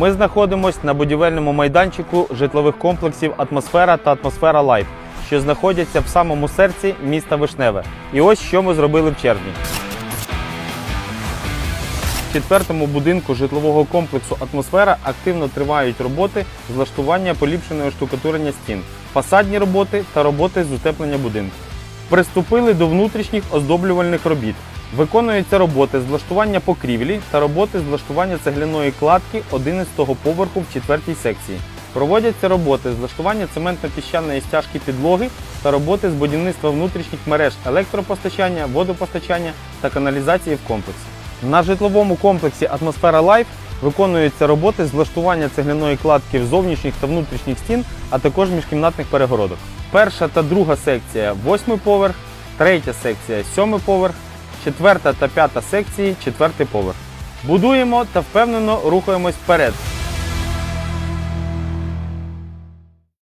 Ми знаходимося на будівельному майданчику житлових комплексів Атмосфера та Атмосфера Лайф, що знаходяться в самому серці міста Вишневе. І ось що ми зробили в червні. В четвертому будинку житлового комплексу Атмосфера активно тривають роботи з влаштування поліпшеного штукатурення стін, фасадні роботи та роботи з утеплення будинку. Приступили до внутрішніх оздоблювальних робіт. Виконуються роботи з влаштування покрівлі та роботи з влаштування цегляної кладки 11-го поверху в четвертій секції. Проводяться роботи з влаштування цементно-піщаної стяжки підлоги та роботи з будівництва внутрішніх мереж електропостачання, водопостачання та каналізації в комплексі. На житловому комплексі Атмосфера Лайф виконуються роботи з влаштування цегляної кладки в зовнішніх та внутрішніх стін, а також міжкімнатних перегородок. Перша та друга секція восьмий поверх, третя секція сьомий поверх, четверта та п'ята секції четвертий поверх. Будуємо та впевнено рухаємось вперед.